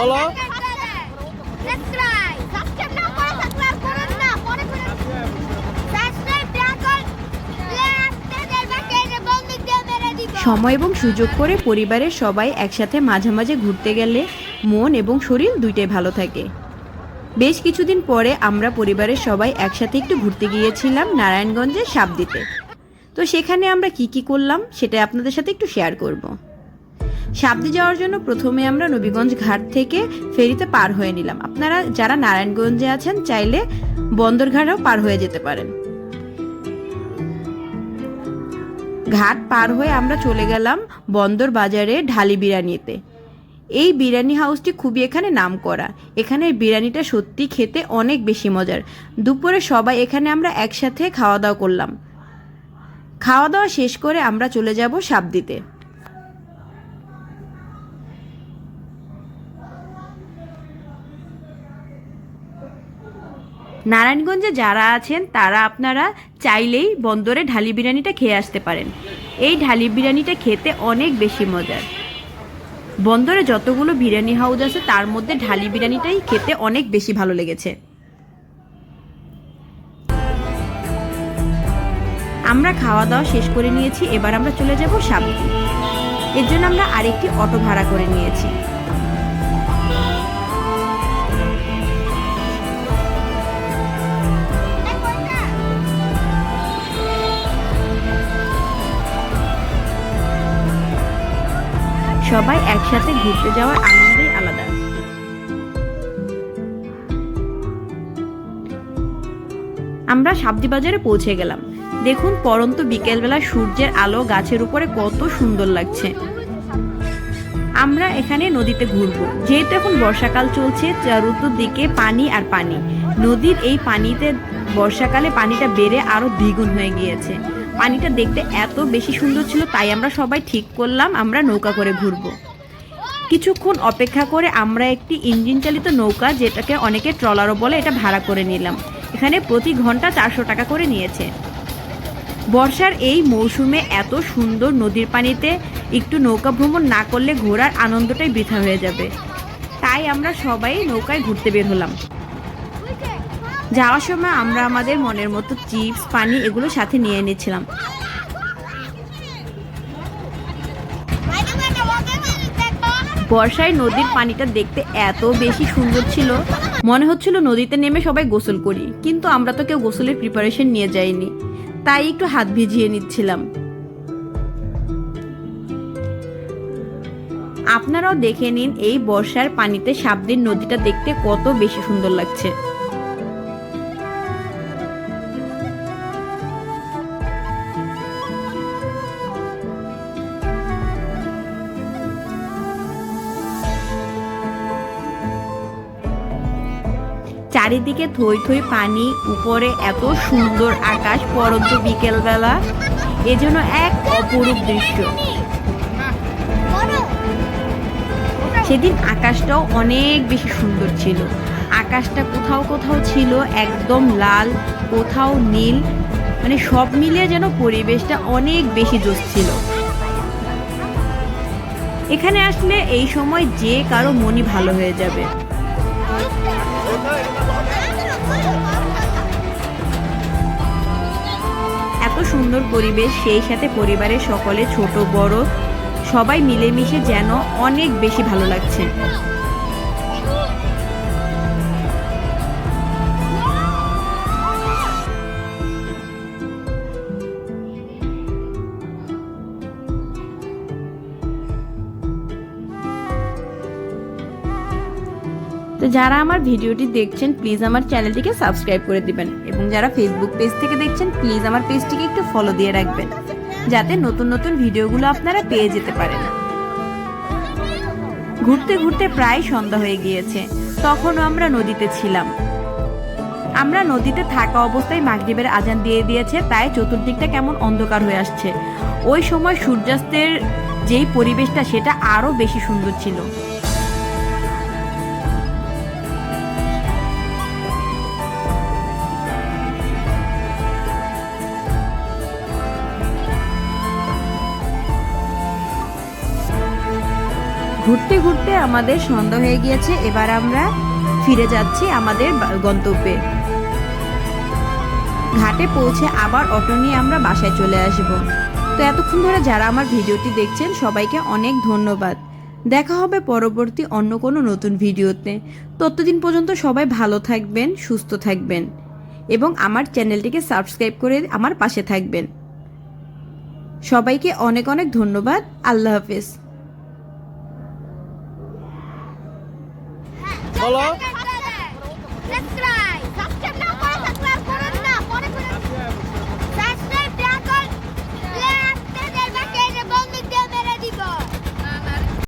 বলো। সময় এবং সুযোগ করে পরিবারের সবাই একসাথে মাঝে মাঝে ঘুরতে গেলে মন এবং শরীর দুইটাই ভালো থাকে। বেশ কিছুদিন পরে আমরা পরিবারের সবাই একসাথে একটু ঘুরতে গিয়েছিলাম নারায়ণগঞ্জে সাবদিতে তো সেখানে আমরা কি কি করলাম সেটা আপনাদের সাথে একটু শেয়ার করব। সাবদি যাওয়ার জন্য প্রথমে আমরা নবীগঞ্জ ঘাট থেকে ফেরিতে পার হয়ে নিলাম। আপনারা যারা নারায়ণগঞ্জে আছেন, চাইলে বন্দরঘাটেও পার হয়ে যেতে পারেন। ঘাট পার হয়ে আমরা চলে গেলাম বন্দর বাজারে ঢালি বিরিয়ানিতে। এই বিরিয়ানি হাউসটি খুবই এখানে নাম করা এখানের বিরিয়ানিটা সত্যি খেতে অনেক বেশি মজার। দুপুরে সবাই এখানে আমরা একসাথে খাওয়া দাওয়া করলাম। খাওয়া দাওয়া শেষ করে আমরা চলে যাব সাবদিতে নারায়ণগঞ্জে যারা আছেন, তারা আপনারা চাইলেই বন্দরে ঢালি বিরিয়ানিটা খেয়ে আসতে পারেন। এই ঢালি বিরিয়ানিটা খেতে অনেক বেশি মজার। বন্দরে যতগুলো বিরিয়ানি হাউস আছে, তার মধ্যে ঢালি বিরিয়ানিটাই খেতে অনেক বেশি ভালো লেগেছে। আমরা খাওয়া দাওয়া শেষ করে নিয়েছি, এবার আমরা চলে যাব সাবতি। এর জন্য আমরা আরেকটি অটো ভাড়া করে নিয়েছি। সবাই একসাথে ঘুরতে যাওয়ার আনন্দই আলাদা। আমরা সাবজি বাজারে পৌঁছে গেলাম। দেখুন পরন্ত বিকেলবেলা সূর্যের আলো গাছের উপরে কত সুন্দর লাগছে। আমরা এখানে নদীতে ঘুরবো। যেহেতু এখন বর্ষাকাল চলছে চারুতুর দিকে পানি আর পানি। নদীর এই পানিতে, বর্ষাকালে পানিটা বেড়ে আরও দ্বিগুণ হয়ে গিয়েছে। পানিটা দেখতে এত বেশি সুন্দর ছিল, তাই আমরা সবাই ঠিক করলাম আমরা নৌকা করে ঘুরবো। কিছুক্ষণ অপেক্ষা করে আমরা একটি ইঞ্জিন চালিত নৌকা, যেটাকে অনেকে ট্রলারও বলে এটা ভাড়া করে নিলাম। এখানে প্রতি ঘণ্টা চারশো টাকা করে নিয়েছে। বর্ষার এই মৌসুমে এত সুন্দর নদীর পানিতে একটু নৌকা ভ্রমণ না করলে ঘোরার আনন্দটাই বৃথা হয়ে যাবে। তাই আমরা সবাই নৌকায় ঘুরতে বের হলাম। যাওয়ার সময় আমরা আমাদের মনের মতো চিপস, পানি এগুলো সাথে নিয়ে নিয়েছিলাম বর্ষায় নদীর পানিটা দেখতে এত বেশি সুন্দর ছিল। মনে হচ্ছিল নদীতে নেমে সবাই গোসল করি, কিন্তু আমরা তো কেউ গোসলের প্রিপারেশন নিয়ে যাইনি। তাই একটু হাত ভিজিয়ে নিচ্ছিলাম। আপনারাও দেখে নিন এই বর্ষার পানিতে সাবদিন নদীটা দেখতে কত বেশি সুন্দর লাগছে। চারিদিকে থই থই পানি, উপরে এত সুন্দর আকাশ পরন্ত বিকেলবেলা। এজন্য এক অপরূপ দৃশ্য। সেদিন আকাশটাও অনেক বেশি সুন্দর ছিল। আকাশটা কোথাও কোথাও ছিল একদম লাল, কোথাও নীল মানে সব মিলিয়ে যেন পরিবেশটা অনেক বেশি জোশ ছিল। এখানে আসলে এই সময় যে কারও মনই ভালো হয়ে যাবে। সুন্দর পরিবেশ, সেই সাথে পরিবারের সকলে, ছোট, বড়, সবাই মিলেমিশে যেন অনেক বেশি ভালো লাগছে। তো যারা আমার ভিডিওটি দেখছেন প্লিজ আমার চ্যানেলটিকে সাবস্ক্রাইব করে দিবেন এবং যারা ফেসবুক পেজ থেকে দেখছেন প্লিজ আমার পেজটিকে একটু ফলো দিয়ে রাখবেন, যাতে নতুন নতুন ভিডিওগুলো আপনারা পেয়ে যেতে পারেন। ঘুরতে ঘুরতে প্রায় সন্ধ্যা হয়ে গিয়েছে, তখনও আমরা নদীতে ছিলাম। আমরা নদীতে থাকা অবস্থায় মাগরিবের আজান দিয়ে দিয়েছে, তাই চতুর্দিকটা কেমন অন্ধকার হয়ে আসছে। ওই সময় সূর্যাস্তের যেই পরিবেশটা, সেটা আরও বেশি সুন্দর ছিল। ঘুরতে ঘুরতে আমাদের সন্ধ্যা হয়ে গিয়েছে। এবার আমরা ফিরে যাচ্ছি আমাদের গন্তব্যে। ঘাটে পৌঁছে আবার অটো নিয়ে আমরা বাসায় চলে আসব। তো এতক্ষণ ধরে যারা আমার ভিডিওটি দেখছেন, সবাইকে অনেক ধন্যবাদ। দেখা হবে পরবর্তী অন্য কোনো নতুন ভিডিওতে। ততদিন পর্যন্ত সবাই ভালো থাকবেন, সুস্থ থাকবেন এবং আমার চ্যানেলটিকে সাবস্ক্রাইব করে আমার পাশে থাকবেন। সবাইকে অনেক অনেক ধন্যবাদ। আল্লাহ হাফেজ। বলো সাবস্ক্রাইব